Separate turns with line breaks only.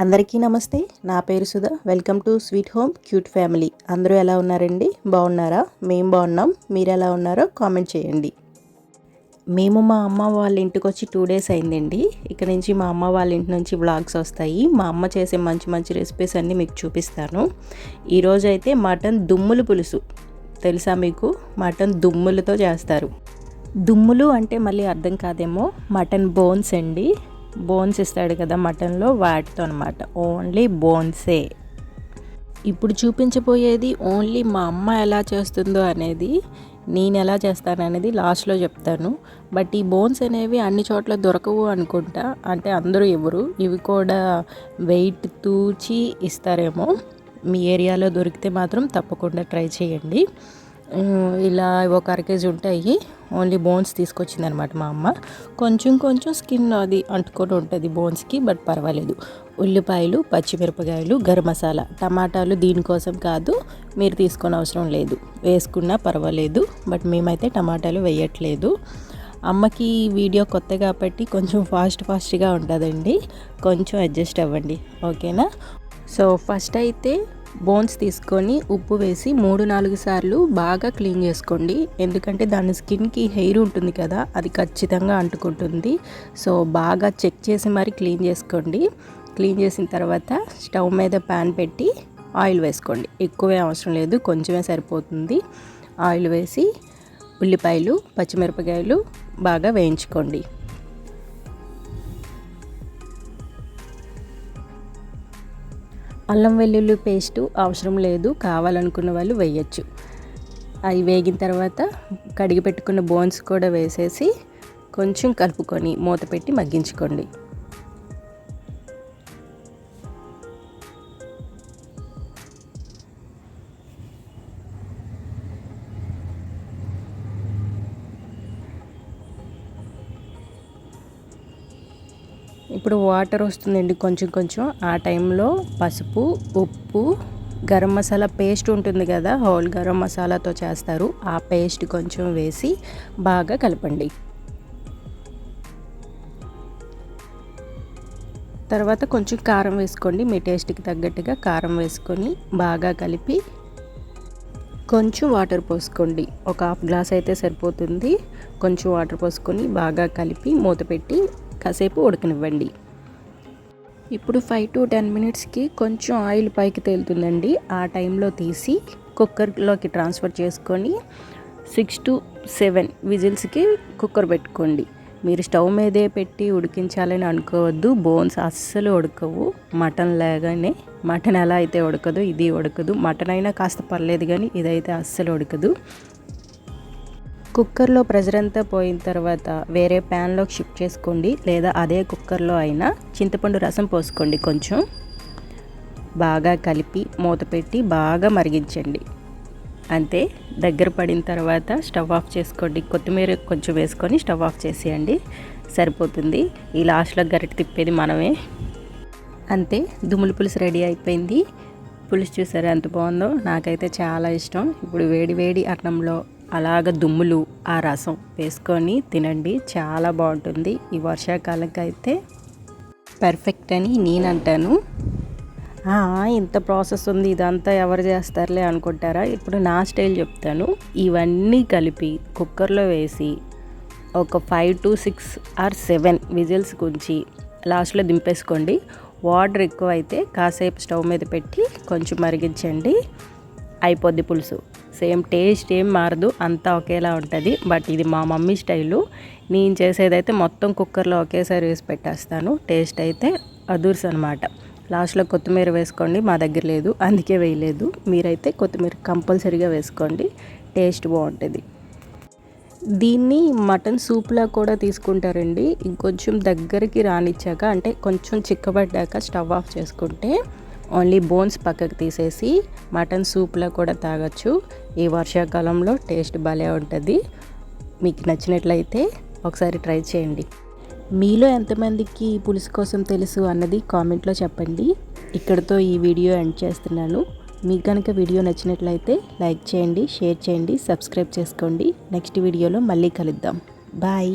అందరికీ నమస్తే. నా పేరు Sudha. Welcome to sweet home cute family. అందరూ ఎలా ఉన్నారండి? బాగున్నారా? మేము బాగున్నాం. మీరు ఎలా ఉన్నారో కామెంట్ చేయండి. మేము మా అమ్మ వాళ్ళ ఇంటికి వచ్చి టూ డేస్ అయిందండి. ఇక్కడ నుంచి మా అమ్మ వాళ్ళ ఇంటి నుంచి వ్లాగ్స్ వస్తాయి. మా అమ్మ చేసే మంచి మంచి రెసిపీస్ అన్నీ మీకు చూపిస్తాను. ఈరోజు అయితే మటన్ దుమ్ములు పులుసు. తెలుసా మీకు? మటన్ దుమ్ములతో చేస్తారు. దుమ్ములు అంటే మళ్ళీ అర్థం కాదేమో? మటన్ బోన్స్ అండి. బోన్స్ ఇస్తాడు కదా మటన్లో వాటితో అనమాట ఓన్లీ బోన్సే. ఇప్పుడు చూపించబోయేది ఓన్లీ మా అమ్మ ఎలా చేస్తుందో అనేది నేను ఎలా చేస్తాననేది లాస్ట్లో చెప్తాను. బట్ ఈ బోన్స్ అనేవి అన్ని చోట్ల దొరకవు అనుకుంటా. అంటే అందరూ ఇవ్వరు ఇవి కూడా వెయిట్ తూచి ఇస్తారేమో. మీ ఏరియాలో దొరికితే మాత్రం తప్పకుండా ట్రై చేయండి. ఇలా ఒక అర కేజీ ఉంటాయి. ఓన్లీ బోన్స్ తీసుకొచ్చింది అనమాట మా అమ్మ. కొంచెం కొంచెం స్కిన్ అది అంటుకొని ఉంటుంది బోన్స్కి బట్ పర్వాలేదు. ఉల్లిపాయలు పచ్చిమిరపకాయలు గరం మసాలా టమాటాలు దీనికోసం కాదు మీరు తీసుకొని అవసరం లేదు. వేసుకున్నా పర్వాలేదు బట్ మేమైతే టమాటాలు వేయట్లేదు. అమ్మకి వీడియో కొత్త కాబట్టి కొంచెం ఫాస్ట్ ఫాస్ట్గా ఉంటుందండి. కొంచెం అడ్జస్ట్ అవ్వండి. ఓకేనా సో ఫస్ట్ అయితే బోన్స్ తీసుకొని ఉప్పు వేసి మూడు నాలుగు సార్లు బాగా క్లీన్ చేసుకోండి. ఎందుకంటే దాని స్కిన్కి హెయిర్ ఉంటుంది కదా అది ఖచ్చితంగా అంటుకుంటుంది. సో బాగా చెక్ చేసి మరి క్లీన్ చేసుకోండి. క్లీన్ చేసిన తర్వాత స్టవ్ మీద ప్యాన్ పెట్టి ఆయిల్ వేసుకోండి. ఎక్కువే అవసరం లేదు కొంచెమే సరిపోతుంది. ఆయిల్ వేసి ఉల్లిపాయలు పచ్చిమిరపకాయలు బాగా వేయించుకోండి. అల్లం వెల్లుల్లి పేస్టు అవసరం లేదు కావాలనుకున్న వాళ్ళు వేయచ్చు. అవి వేగిన తర్వాత కడిగి పెట్టుకున్న బోన్స్ కూడా వేసేసి కొంచెం కలుపుకొని మూత పెట్టి మగ్గించుకోండి. ఇప్పుడు వాటర్ వస్తుందండి కొంచెం కొంచెం. ఆ టైంలో పసుపు ఉప్పు గరం మసాలా పేస్ట్ ఉంటుంది కదా హోల్ గరం మసాలాతో చేస్తారు. ఆ పేస్ట్ కొంచెం వేసి బాగా కలపండి. తర్వాత కొంచెం కారం వేసుకోండి. మీ టేస్ట్కి తగ్గట్టుగా కారం వేసుకొని బాగా కలిపి కొంచెం వాటర్ పోసుకోండి. ఒక హాఫ్ గ్లాస్ అయితే సరిపోతుంది. కొంచెం వాటర్ పోసుకొని బాగా కలిపి మూత పెట్టి కాసేపు ఉడకనివ్వండి. ఇప్పుడు ఫైవ్ టు టెన్ మినిట్స్కి కొంచెం ఆయిల్ పైకి తేలుతుందండి. ఆ టైంలో తీసి కుక్కర్లోకి ట్రాన్స్ఫర్ చేసుకొని సిక్స్ టు సెవెన్ విజిల్స్కి కుక్కర్ పెట్టుకోండి. మీరు స్టవ్ మీదే పెట్టి ఉడికించాలని అనుకోవద్దు. బోన్స్ అస్సలు ఉడకవు. మటన్ లాగానే. మటన్ ఎలా అయితే ఉడకదు ఇది ఉడకదు. మటన్ అయినా కాస్త పర్లేదు కానీ ఇదైతే అస్సలు ఉడకదు. కుక్కర్లో ప్రెజర్ అంతా పోయిన తర్వాత వేరే ప్యాన్లోకి షిఫ్ట్ చేసుకోండి. లేదా అదే కుక్కర్లో అయినా చింతపండు రసం పోసుకోండి కొంచెం. బాగా కలిపి మూత పెట్టి బాగా మరిగించండి. అంతే. దగ్గర పడిన తర్వాత స్టవ్ ఆఫ్ చేసుకోండి. కొత్తిమీర కొంచెం వేసుకొని స్టవ్ ఆఫ్ చేసేయండి. సరిపోతుంది. ఈ లాస్ట్లో గరిటె తిప్పేది మనమే. అంతే. దుమ్ములు పులుసు రెడీ అయిపోయింది. పులుసు చూసారా ఎంత బాగుందో? నాకైతే చాలా ఇష్టం. ఇప్పుడు వేడి వేడి అన్నంలో అలాగ దుమ్ములు ఆ రసం వేసుకొని తినండి. చాలా బాగుంటుంది. ఈ వర్షాకాలంకి అయితే పర్ఫెక్ట్ అని నేను అంటాను ఇంత ప్రాసెస్ ఉంది. ఇదంతా ఎవరు చేస్తారులే అనుకుంటారా? ఇప్పుడు నా స్టైల్ చెప్తాను. ఇవన్నీ కలిపి కుక్కర్లో వేసి ఒక five to six or seven whistles గుంచి లాస్ట్లో దింపేసుకోండి. వాటర్ ఎక్కువ అయితే కాసేపు స్టవ్ మీద పెట్టి కొంచెం మరిగించండి. అయిపోద్ది పులుసు. సేమ్ టేస్ట్ ఏం మారదు అంతా ఒకేలా ఉంటుంది. బట్ ఇది మా మమ్మీ స్టైలు. నేను చేసేదైతే మొత్తం కుక్కర్లో ఒకేసారి వేసి పెట్టేస్తాను. టేస్ట్ అయితే అదూర్స్ అనమాట లాస్ట్లో కొత్తిమీర వేసుకోండి మా దగ్గర లేదు. అందుకే వేయలేదు. మీరైతే కొత్తిమీర కంపల్సరీగా వేసుకోండి. టేస్ట్ బాగుంటుంది. దీన్ని మటన్ సూప్లా కూడా తీసుకుంటారండి. ఇంకొంచెం దగ్గరికి రానిచ్చాక అంటే కొంచెం చిక్కబడ్డాక స్టవ్ ఆఫ్ చేసుకుంటే ఓన్లీ బోన్స్ పక్కకు తీసేసి మటన్ సూప్లో కూడా తాగొచ్చు. ఈ వర్షాకాలంలో టేస్ట్ భలే ఉంటుంది. మీకు నచ్చినట్లయితే ఒకసారి ట్రై చేయండి. మీలో ఎంతమందికి పులుసు కోసం తెలుసు అన్నది కామెంట్లో చెప్పండి. ఇక్కడితో ఈ వీడియో ఎండ్ చేస్తున్నాను. మీకు కనుక వీడియో నచ్చినట్లయితే లైక్ చేయండి షేర్ చేయండి సబ్స్క్రైబ్ చేసుకోండి. నెక్స్ట్ వీడియోలో మళ్ళీ కలుద్దాం. బాయ్.